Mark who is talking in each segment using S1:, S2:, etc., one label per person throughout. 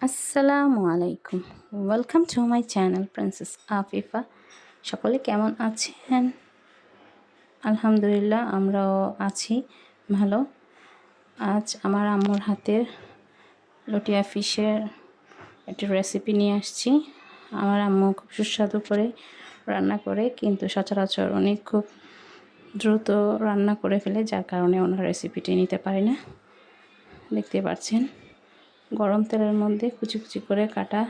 S1: আসসালামু আলাইকুম। Welcome to my channel princess Afifa সকলে কেমন আছেন? আলহামদুলিল্লাহ, আমরাও আছি ভালো। আজ আমার আম্মুর হাতের লটিয়া ফিশের একটি রেসিপি নিয়ে আসছি। আমার আম্মু খুব সুস্বাদু করে রান্না করে, কিন্তু সচরাচর অনেক খুব দ্রুত রান্না করে ফেলে, যার কারণে ওনার রেসিপিটি নিতে পারি না। দেখতে পাচ্ছেন। গরম তেলের মধ্যে কুচি কুচি করে কাটা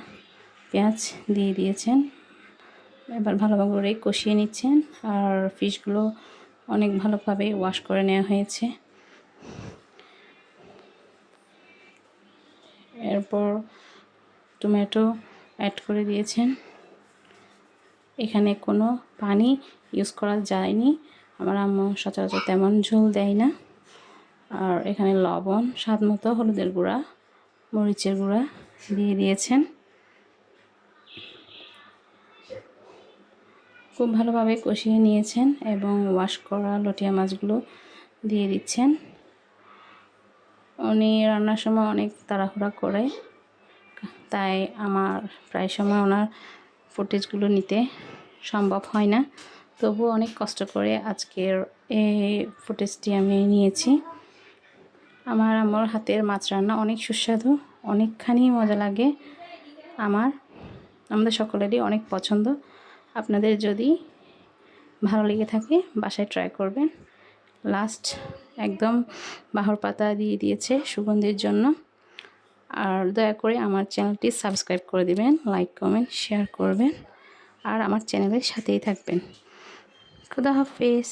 S1: পেঁয়াজ দিয়ে দিয়েছেন। এবার ভালোভাবে করে কষিয়ে নিচ্ছেন আর ফিশগুলো অনেক ভালোভাবে ওয়াশ করে নেওয়া হয়েছে। এরপর টমেটো অ্যাড করে দিয়েছেন। এখানে কোনো পানি ইউজ করা যায়নি। আমার আম্মু সচরাচর তেমন ঝোল দেয় না। আর এখানে লবণ, স্বাদ মতো হলুদের গুঁড়া মরিচের গুঁড়া দিয়ে দিয়েছেন। খুব ভালোভাবে কষিয়ে নিয়েছেন এবং ওয়াশ করা লটিয়া মাছগুলো দিয়ে দিচ্ছেন। উনি রান্নার সময় অনেক তাড়াহুড়া করে, তাই আমার প্রায় সময় ওনার ফুটেজগুলো নিতে সম্ভব হয় না। তবু অনেক কষ্ট করে আজকের এই ফুটেজটি আমি নিয়েছি। আমার আমার হাতের মাছ রান্না অনেক সুস্বাদু, অনেকখানি মজা লাগে। আমার, আমাদের সকলেরই অনেক পছন্দ। আপনাদের যদি ভালো লেগে থাকে, বাসায় ট্রাই করবেন। লাস্ট একদম বাহর পাতা দিয়ে দিয়েছে সুগন্ধির জন্য। আর দয়া করে আমার চ্যানেলটি সাবস্ক্রাইব করে দিবেন লাইক কমেন্ট শেয়ার করবেন। আর আমার চ্যানেলের সাথেই থাকবেন। খুদা হাফেজ।